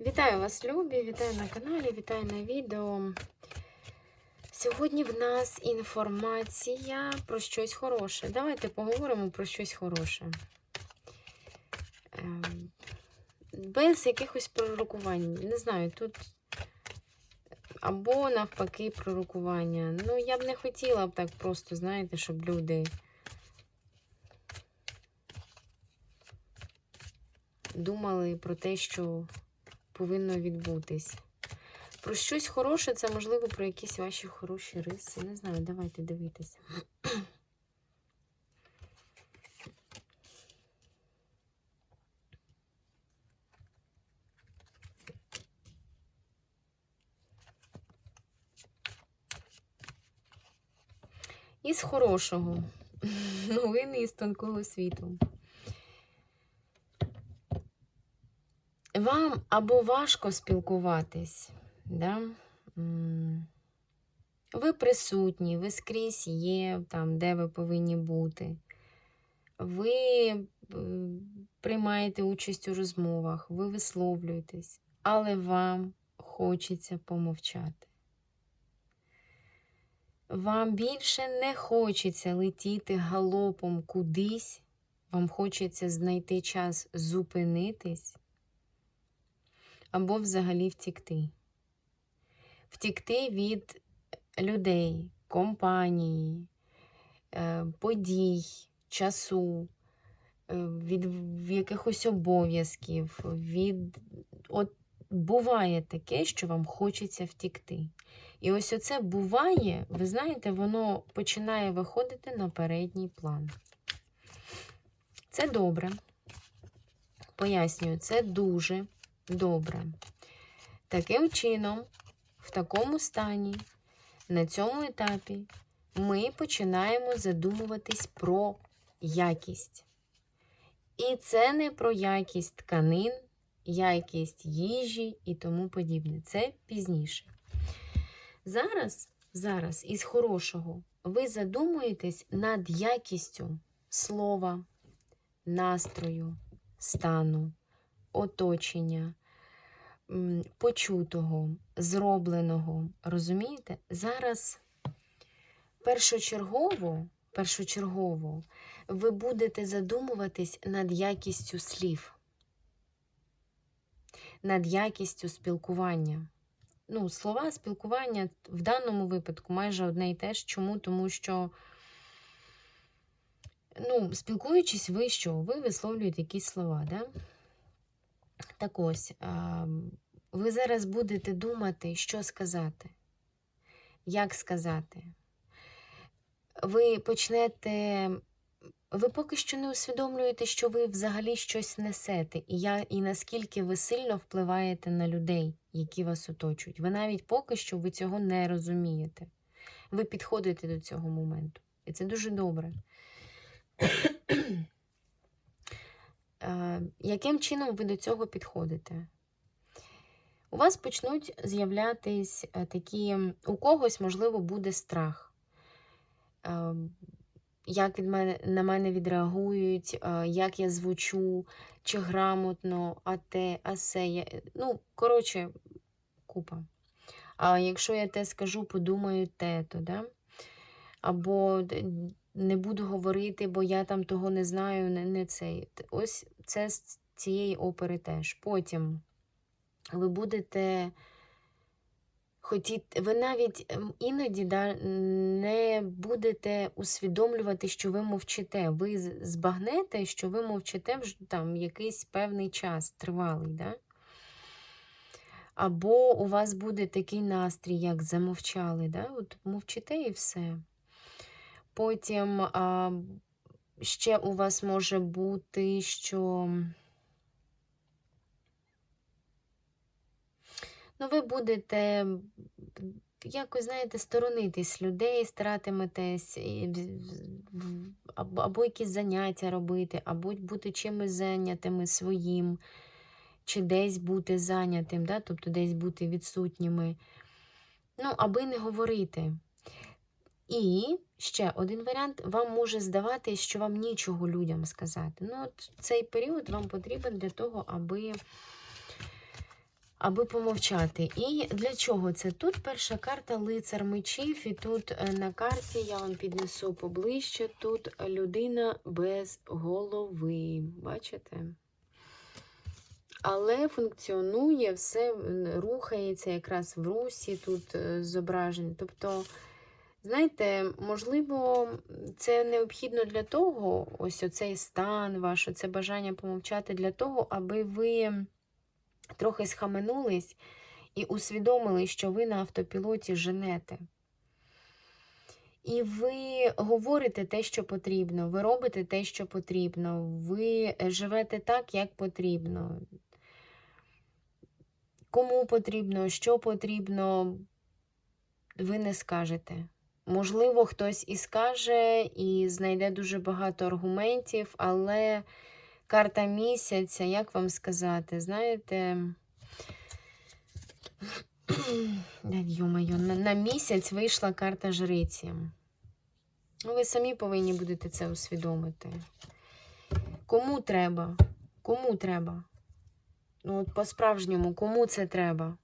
Вітаю вас, любі! Вітаю на каналі, вітаю на відео. Сьогодні в нас інформація про щось хороше. Давайте поговоримо про щось хороше. Ем, Без якихось пророкувань. Не знаю, тут або навпаки пророкування. Ну, я б не хотіла б так просто, знаєте, щоб люди. Думали про те, що повинно відбутись. Про щось хороше, це можливо про якісь ваші хороші риси. Не знаю, давайте дивитися. Із хорошого. Новини із тонкого світу. Вам або важко спілкуватись, да? Ви присутні, ви скрізь є там, де ви повинні бути. Ви е, приймаєте участь у розмовах, ви висловлюєтесь, але вам хочеться помовчати. Вам більше не хочеться летіти галопом кудись, вам хочеться знайти час зупинитись або взагалі втікти. Втікти від людей, компанії, е, подій, часу, е, від якихось обов'язків, від. От буває таке, що вам хочеться втікти. І ось оце буває, ви знаєте, воно починає виходити на передній план. Це добре. Пояснюю, це дуже добре. Таким чином, в такому стані, на цьому етапі, ми починаємо задумуватись про якість. І це не про якість тканин, якість їжі і тому подібне. Це пізніше. Зараз, зараз, із хорошого, ви задумуєтесь над якістю слова, настрою, стану, оточення, почутого, зробленого. Розумієте? Зараз першочергово, першочергово ви будете задумуватись над якістю слів, над якістю спілкування. Ну, слова, спілкування в даному випадку майже одне і те ж. Чому? Тому що, ну, спілкуючись, ви що? Ви висловлюєте якісь слова, да? Так ось, ви зараз будете думати, що сказати, як сказати. Ви почнете. Ви поки що не усвідомлюєте, що ви взагалі щось несете, і, я, і наскільки ви сильно впливаєте на людей, які вас оточують. Ви навіть поки що ви цього не розумієте. Ви підходите до цього моменту. І це дуже добре. Е, Яким чином ви до цього підходите? У вас почнуть з'являтись е, такі, у когось, можливо, буде страх. Е, Як від мене, на мене відреагують, як я звучу, чи грамотно, а те, а се. Ну, коротше, купа. А якщо я те скажу, подумаю те, то, да? Або не буду говорити, бо я там того не знаю, не, не цей. Ось це з цієї опери теж. Потім ви будете хотіти, ви навіть ем, іноді да, не будете усвідомлювати, що ви мовчите. Ви збагнете, що ви мовчите вже там якийсь певний час, тривалий. Да? Або у вас буде такий настрій, як замовчали. Да? От мовчите і все. Потім а, ще у вас може бути, що ну, ви будете якось, знаєте, сторонитись людей, старатиметесь або якісь заняття робити, або бути чимось зайнятими своїм, чи десь бути зайнятим, да? тобто десь бути відсутніми. Ну, аби не говорити. І ще один варіант, вам може здаватись, що вам нічого людям сказати. Ну, от цей період вам потрібен для того, аби аби помовчати. І для чого це? Тут перша карта лицар мечів, і тут е, на карті я вам піднесу поближче. Тут людина без голови. Бачите? Але функціонує, все рухається якраз в русі тут е, зображень. Тобто, знаєте, можливо, це необхідно для того, ось оцей стан ваш, це бажання помовчати для того, аби ви трохи схаменулись і усвідомили, що ви на автопілоті женете. І ви говорите те, що потрібно, ви робите те, що потрібно, ви живете так, як потрібно. Кому потрібно, що потрібно, ви не скажете. Можливо, хтось і скаже, і знайде дуже багато аргументів, але карта місяця, як вам сказати, знаєте, Йо-моє, на, місяць вийшла карта жриці. Ви самі повинні будете це усвідомити. Кому треба? Кому треба? Ну, от по-справжньому, кому це треба?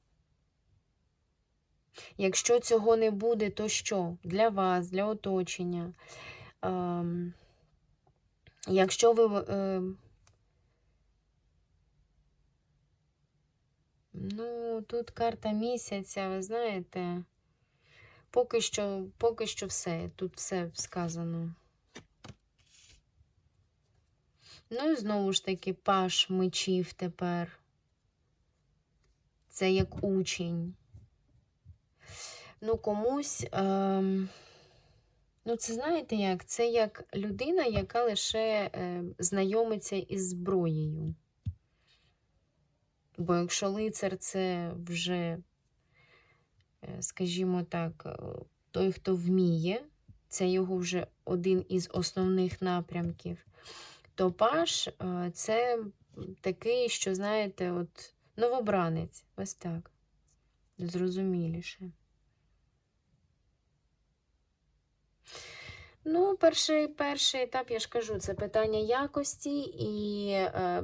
Якщо цього не буде, то що? Для вас, для оточення. Ем, якщо ви. Е, ну, тут карта місяця, ви знаєте. Поки що, поки що все. Тут все сказано. Ну і знову ж таки, паш мечів тепер. Це як учень. Ну, комусь. Ем... Ну, це знаєте як? Це як людина, яка лише е, знайомиться із зброєю. Бо якщо лицар це вже, е, скажімо так, е, той, хто вміє, це його вже один із основних напрямків, то паш е, це такий, що, знаєте, от новобранець. Ось так. Зрозуміліше. Ну, перший перший етап, я ж кажу, це питання якості і е,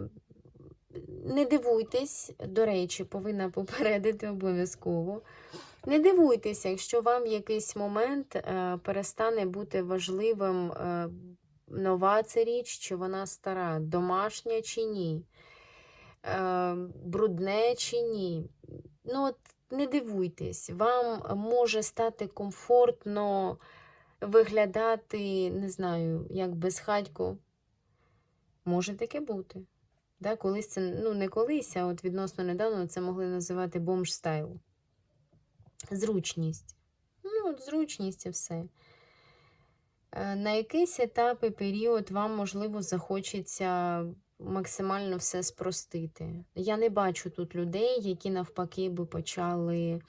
не дивуйтесь, до речі, повинна попередити обов'язково. Не дивуйтеся, якщо вам якийсь момент е, перестане бути важливим, е, нова це річ, чи вона стара, домашня чи ні, е, брудне чи ні. Ну, от не дивуйтесь, вам може стати комфортно виглядати, не знаю, як безхатько. Може таке бути. Да, Колись це, ну не колись, а от відносно недавно це могли називати бомж стайл. Зручність. Ну, от зручність і все. Е, На якийсь етап і період вам, можливо, захочеться максимально все спростити. Я не бачу тут людей, які навпаки би почали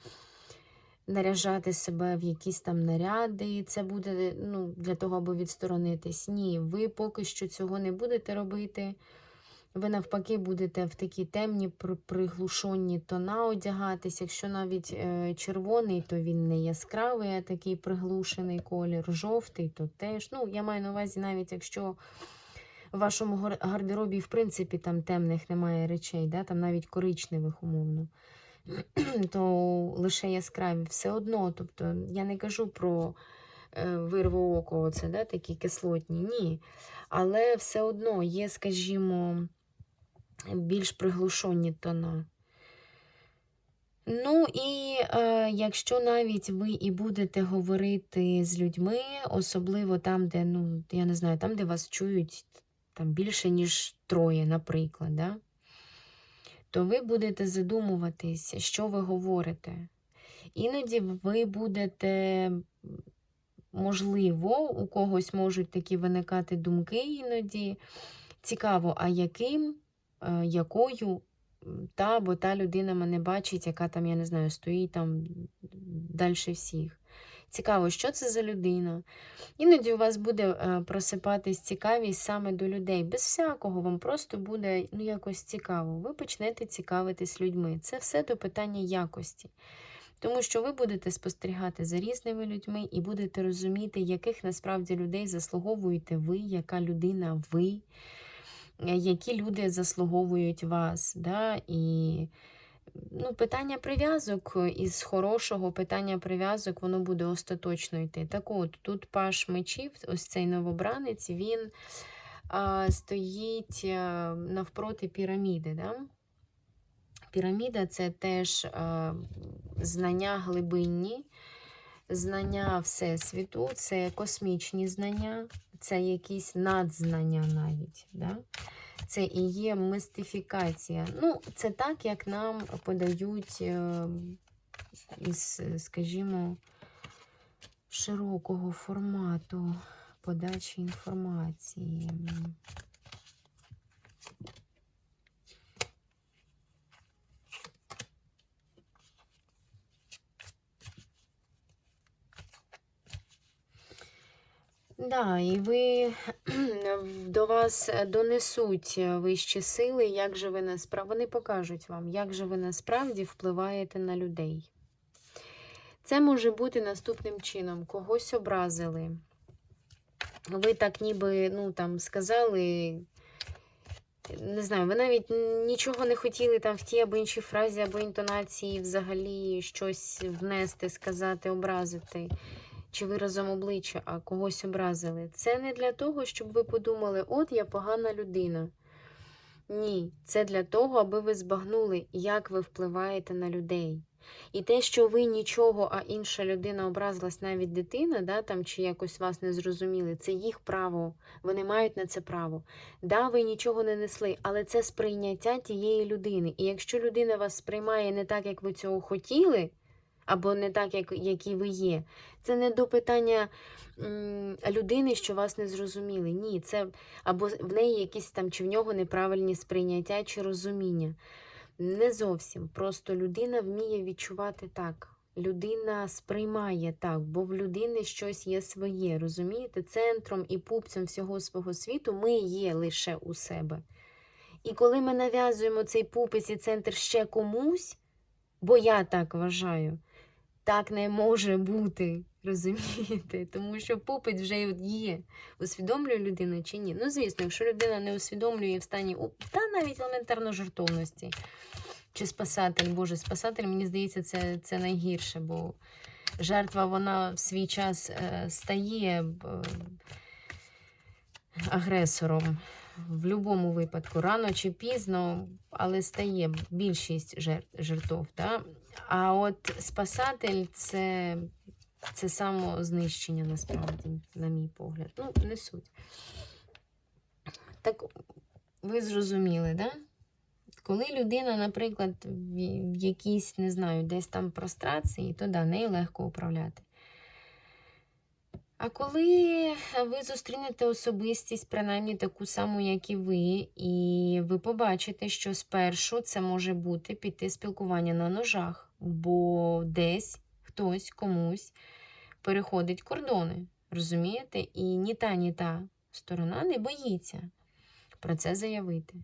наряжати себе в якісь там наряди. і Це буде ну, для того, аби відсторонитись. Ні, ви поки що цього не будете робити. Ви навпаки будете в такі темні, приглушені тона одягатись. Якщо навіть е, червоний, то він не яскравий, а такий приглушений колір, жовтий, то теж. Ну, я маю на увазі, навіть якщо в вашому гардеробі, в принципі, там темних немає речей, да? там навіть коричневих умовно, то лише яскраві все одно. Тобто я не кажу про е, вирву око, оце, да? такі кислотні, ні. Але все одно є, скажімо більш приглушені тона. Ну, і е, якщо навіть ви і будете говорити з людьми, особливо там, де, ну, я не знаю, там, де вас чують там більше, ніж троє, наприклад, да? То ви будете задумуватись, що ви говорите. Іноді ви будете, можливо, у когось можуть такі виникати думки іноді. Цікаво, а яким Е, якою та або та людина мене бачить, яка там, я не знаю, стоїть там далі всіх. Цікаво, що це за людина. Іноді у вас буде е, просипатись цікавість саме до людей. Без всякого вам просто буде ну, якось цікаво. Ви почнете цікавитись людьми. Це все до питання якості. Тому що ви будете спостерігати за різними людьми і будете розуміти, яких насправді людей заслуговуєте ви, яка людина ви. Е, які люди заслуговують вас. Да? І ну, питання прив'язок із хорошого питання прив'язок, воно буде остаточно йти. Так от, тут паш мечів, ось цей новобранець, він а, стоїть а, навпроти піраміди. Да? Піраміда це теж а, знання глибинні, знання Всесвіту, це космічні знання, це якісь надзнання навіть. Да? Це і є мистифікація. Ну, це так, як нам подають е, із, скажімо, широкого формату подачі інформації. Да, і ви до вас донесуть вищі сили, як же ви насправді вони покажуть вам, як же ви насправді впливаєте на людей. Це може бути наступним чином: когось образили. Ви так ніби ну, там, сказали, не знаю, ви навіть нічого не хотіли там в тій або іншій фразі, або інтонації взагалі щось внести, сказати, образити чи виразом обличчя, а когось образили. Це не для того, щоб ви подумали, от я погана людина. Ні, це для того, аби ви збагнули, як ви впливаєте на людей. І те, що ви нічого, а інша людина образилась, навіть дитина, да, там, чи якось вас не зрозуміли, це їх право, вони мають на це право. Да, ви нічого не несли, але це сприйняття тієї людини. І якщо людина вас сприймає не так, як ви цього хотіли, або не так, як, які ви є. Це не до питання м, людини, що вас не зрозуміли. Ні, це або в неї якісь там, чи в нього неправильні сприйняття чи розуміння. Не зовсім. Просто людина вміє відчувати так. Людина сприймає так, бо в людини щось є своє. Розумієте? Центром і пупцем всього свого світу ми є лише у себе. І коли ми нав'язуємо цей пупець і центр ще комусь, бо я так вважаю, так не може бути, розумієте? Тому що попит вже є. Усвідомлює людина чи ні? Ну, звісно, якщо людина не усвідомлює в стані, та навіть елементарно жертовності. Чи спасатель, Боже, спасатель, мені здається, це це найгірше, бо жертва вона в свій час е, стає е, агресором в будь-якому випадку, рано чи пізно, але стає більшість жертв. Да? А от спасатель це це самознищення, насправді, на мій погляд. Ну, не суть. Так, ви зрозуміли, да? Коли людина, наприклад, в якійсь, не знаю, десь там прострації, то да, нею легко управляти. А коли ви зустрінете особистість, принаймні таку саму, як і ви, і ви побачите, що спершу це може бути піти спілкування на ножах, бо десь хтось комусь переходить кордони, розумієте? І ні та, ні та сторона не боїться про це заявити.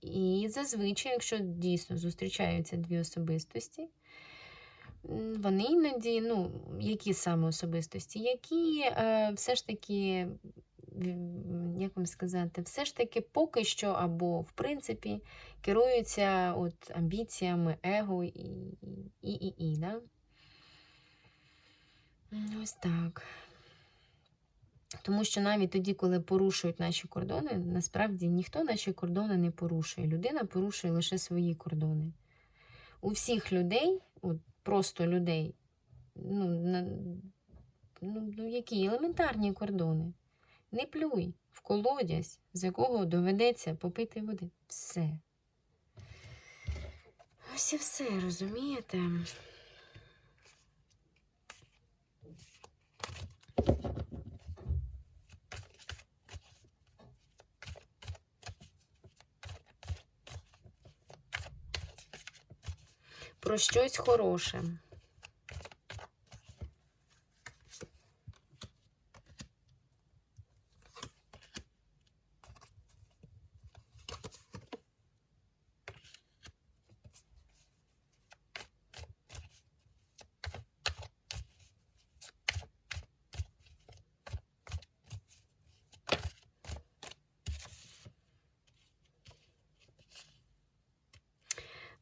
І зазвичай, якщо дійсно зустрічаються дві особистості, вони іноді, ну, які саме особистості, які е, все ж таки, як вам сказати, все ж таки поки що, або, в принципі, керуються от амбіціями, его і і, і, і, да? Ось так. Тому що навіть тоді, коли порушують наші кордони, насправді ніхто наші кордони не порушує. Людина порушує лише свої кордони. У всіх людей, от просто людей, ну, на, ну, ну, які елементарні кордони. Не плюй в колодязь, з якого доведеться попити води. Все. Ось і все, розумієте? Про щось хороше.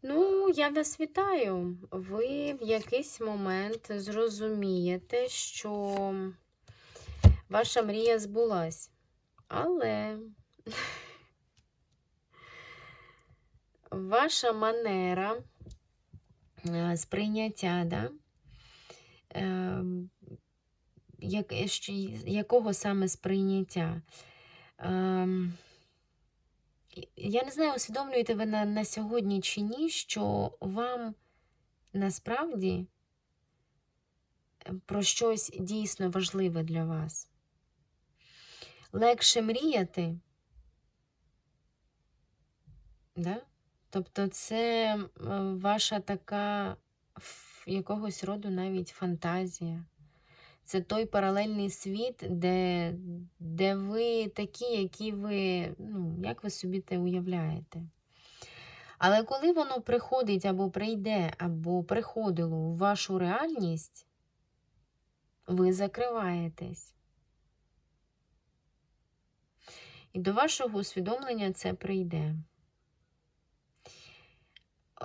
Ну, я вас вітаю. Ви в якийсь момент зрозумієте, що ваша мрія збулась. Але ваша манера е, сприйняття, да? е, як, що- якого саме сприйняття? Я не знаю, усвідомлюєте ви на, на сьогодні чи ні, що вам насправді е, про щось дійсно важливе для вас. Легше мріяти, да? тобто це е, ваша така якогось роду навіть фантазія. Це той паралельний світ, де, де ви такі, які ви, ну, як ви собі те уявляєте. Але коли воно приходить або прийде, або приходило у вашу реальність, ви закриваєтесь. І до вашого усвідомлення це прийде.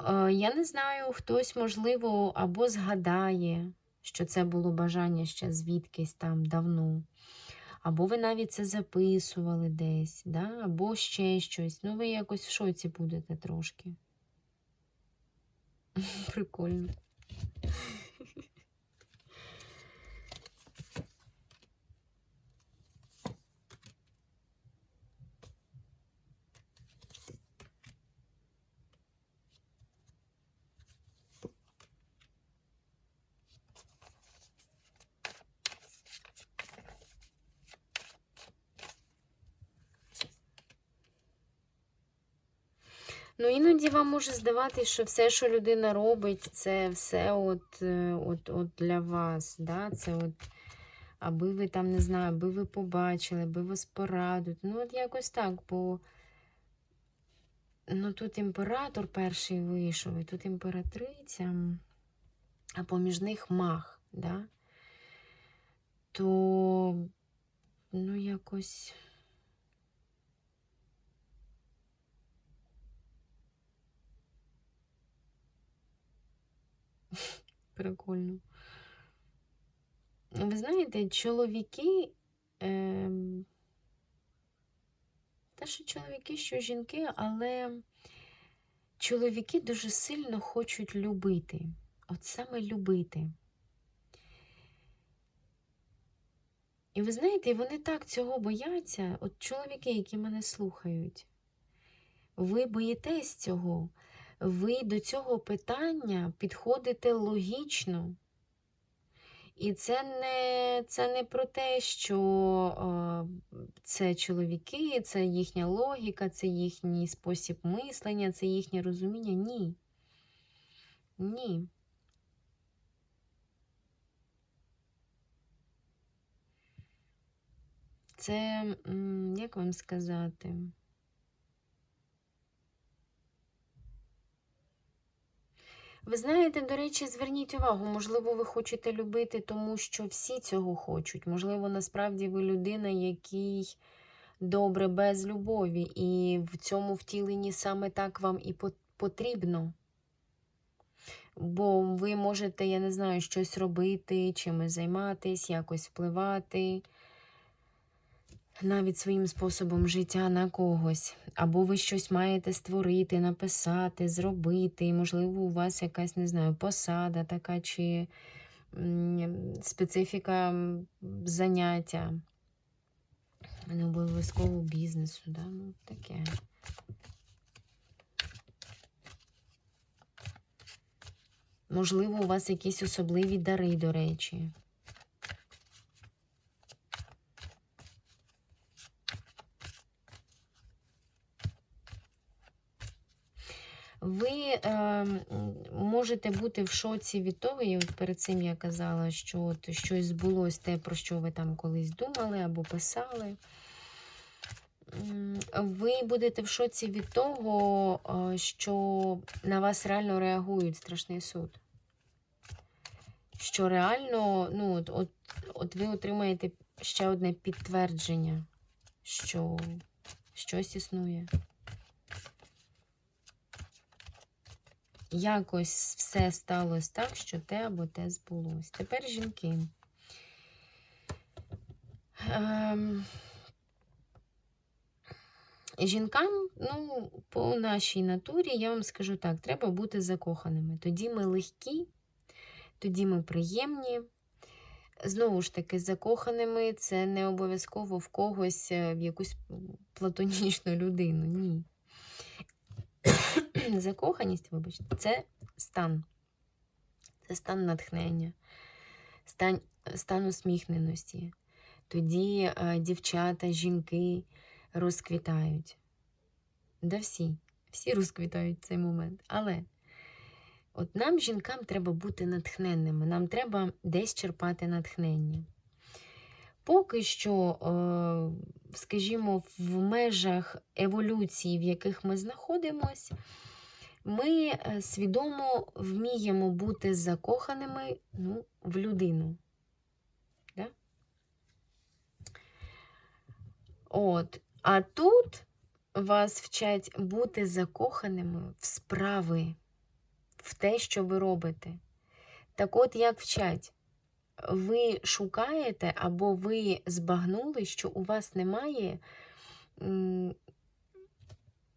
Е, Я не знаю, хтось, можливо, або згадає, що це було бажання ще звідкись там давно. Або ви навіть це записували десь, да? або ще щось. Ну, ви якось в шоці будете трошки. Прикольно. Ну, іноді вам може здаватись, що все, що людина робить, це все от, е, от, от для вас. Да? Це от, аби ви там, не знаю, аби ви побачили, аби вас порадують. Ну, от якось так, бо ну, тут імператор перший вийшов, і тут імператриця, а поміж них мах, да? то ну, якось. Прикольно. Ви знаєте, чоловіки, ем, та що чоловіки, що жінки, але чоловіки дуже сильно хочуть любити. От саме любити. І ви знаєте, вони так цього бояться, от чоловіки, які мене слухають, ви боїтесь цього, ви до цього питання підходите логічно. І це не, це не про те, що е, це чоловіки, це їхня логіка, це їхній спосіб мислення, це їхнє розуміння. Ні. Ні. Це, як вам сказати? Ви знаєте, до речі, зверніть увагу, можливо, ви хочете любити, тому що всі цього хочуть. Можливо, насправді ви людина, якій добре без любові, і в цьому втіленні саме так вам і потрібно. Бо ви можете, я не знаю, щось робити, чимось займатись, якось впливати навіть своїм способом життя на когось. Або ви щось маєте створити, написати, зробити. І, можливо, у вас якась, не знаю, посада така чи специфіка заняття. Не обов'язково бізнесу, да? ну, таке. Можливо, у вас якісь особливі дари, до речі. Ви е, можете бути в шоці від того, і от перед цим я казала, що от щось збулось те, про що ви там колись думали або писали. Ви будете в шоці від того, е, що на вас реально реагують страшний суд. Що реально, ну, от, от, от ви отримаєте ще одне підтвердження, що щось існує. Якось все сталося так, що те або те збулось. Тепер жінки. Ем, Жінкам, ну, по нашій натурі, я вам скажу так, треба бути закоханими. Тоді ми легкі, тоді ми приємні. Знову ж таки, закоханими це не обов'язково в когось, е, в якусь платонічну людину. Ні. Закоханість, вибачте, це стан. Це стан натхнення, стан, стан усміхненості. Тоді е, дівчата, жінки розквітають. Да всі, всі розквітають цей момент. Але от нам, жінкам, треба бути натхненними, нам треба десь черпати натхнення. Поки що, е, скажімо, в межах еволюції, в яких ми знаходимося, ми е, свідомо вміємо бути закоханими ну, в людину. Да? От. А тут вас вчать бути закоханими в справи, в те, що ви робите. Так от як вчать, ви шукаєте або ви збагнули, що у вас немає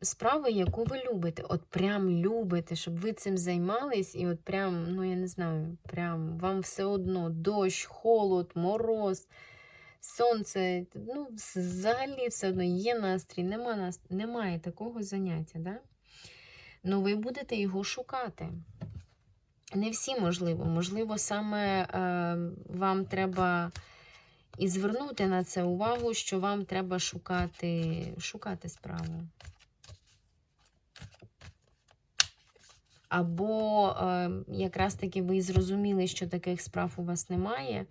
справи, яку ви любите. От прям любите, щоб ви цим займались, і от прям, ну я не знаю, прям вам все одно дощ, холод, мороз сонце, ну, взагалі все одно є настрій, нема настрій, немає такого заняття. Да? Ну, ви будете його шукати. Не всі можливо. Можливо, саме е, вам треба і звернути на це увагу, що вам треба шукати, шукати справу. Або е, якраз таки ви зрозуміли, що таких справ у вас немає,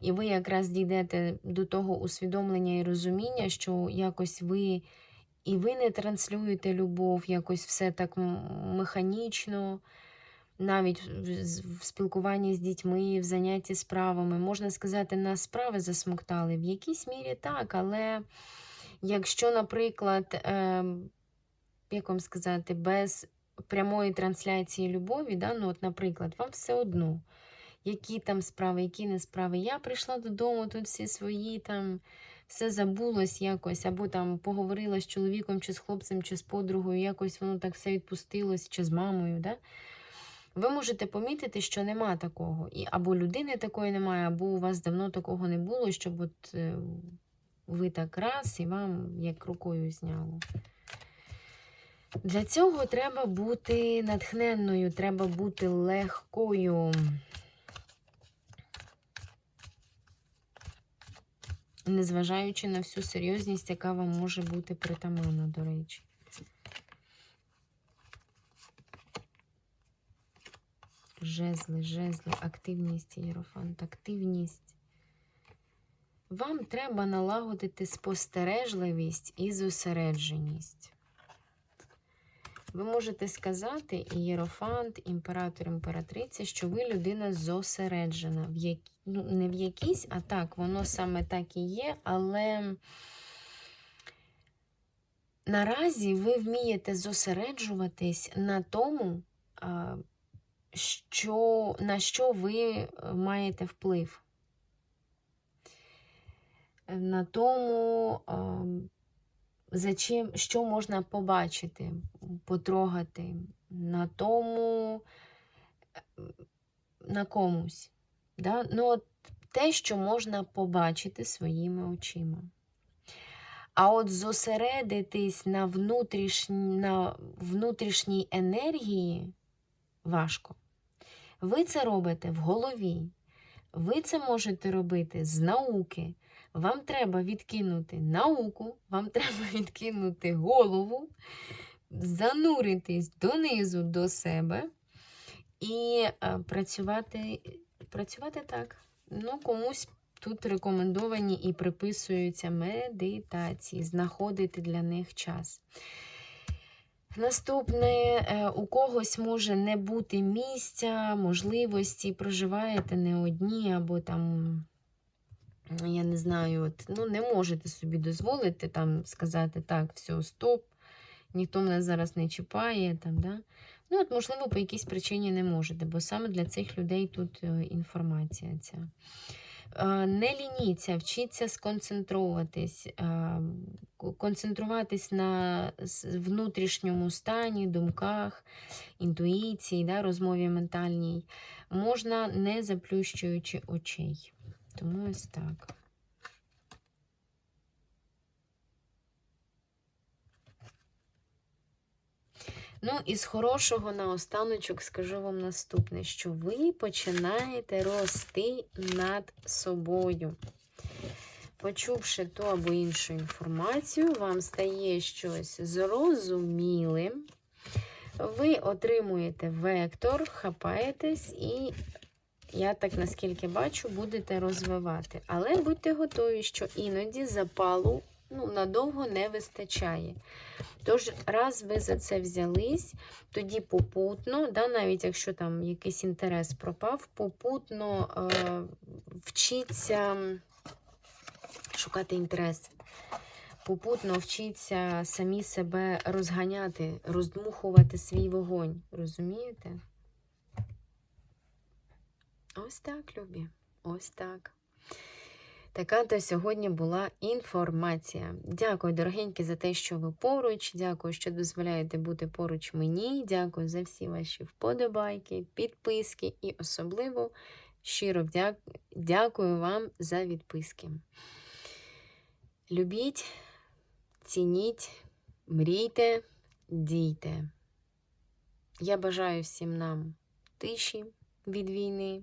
і ви якраз дійдете до того усвідомлення і розуміння, що якось ви і ви не транслюєте любов, якось все так механічно, навіть в спілкуванні з дітьми, в занятті справами. Можна сказати, нас справи засмоктали. В якійсь мірі так, але якщо, наприклад, е, як вам сказати, без прямої трансляції любові, да, ну от, наприклад, вам все одно, які там справи, які не справи. Я прийшла додому, тут всі свої там. Все забулось якось, або там поговорила з чоловіком, чи з хлопцем, чи з подругою, якось воно так все відпустилось, чи з мамою. Да? Ви можете помітити, що нема такого. І Або людини такої немає, або у вас давно такого не було, щоб от е, ви так раз і вам як рукою зняло. Для цього треба бути натхненною, треба бути легкою. Незважаючи на всю серйозність, яка вам може бути притаманна, до речі. Жезли, жезли, активність, єрофант, активність. Вам треба налагодити спостережливість і зосередженість. Ви можете сказати, ієрофант, імператор, імператриця, що ви людина зосереджена. В як... ну, Не в якійсь, а так, воно саме так і є, але наразі ви вмієте зосереджуватись на тому, що, на що ви маєте вплив. На тому, за чим, що можна побачити, потрогати на тому, на комусь. Да? Ну, от Те, що можна побачити своїми очима. А от зосередитись на внутрішній, на внутрішній енергії важко. Ви це робите в голові. Ви це можете робити з науки. Вам треба відкинути науку, вам треба відкинути голову, зануритись донизу до себе і е, працювати, працювати так. Ну, комусь тут рекомендовані і приписуються медитації, знаходити для них час. Наступне, е, у когось може не бути місця, можливості, проживаєте не одні, або там я не знаю, от, ну, не можете собі дозволити там сказати, так, все, стоп, ніхто мене зараз не чіпає. там, да? Ну, от, можливо, по якійсь причині не можете, бо саме для цих людей тут е, інформація ця. Е, Не лініться, вчіться сконцентруватись, е, концентруватись на внутрішньому стані, думках, інтуїції, да, розмові ментальній. Можна не заплющуючи очей. Тому ось так. Ну, і з хорошого наостаночок скажу вам наступне, що ви починаєте рости над собою. Почувши ту або іншу інформацію, вам стає щось зрозумілим. Ви отримуєте вектор, хапаєтесь і, я так наскільки бачу, будете розвивати. Але будьте готові, що іноді запалу ну, надовго не вистачає. Тож, раз ви за це взялись, тоді попутно, да, навіть якщо там якийсь інтерес пропав, попутно е, вчіться шукати інтерес. Попутно вчіться самі себе розганяти, роздмухувати свій вогонь. Розумієте? Ось так, любі. Ось так. Така то сьогодні була інформація. Дякую, дорогенькі, за те, що ви поруч. Дякую, що дозволяєте бути поруч мені. Дякую за всі ваші вподобайки, підписки і особливо щиро дякую вам за відписки. Любіть, цініть, мрійте, дійте. Я бажаю всім нам тиші від війни,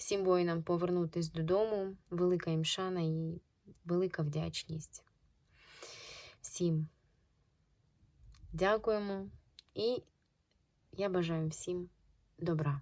всім воїнам повернутись додому. Велика їм шана і велика вдячність. Всім дякуємо і я бажаю всім добра.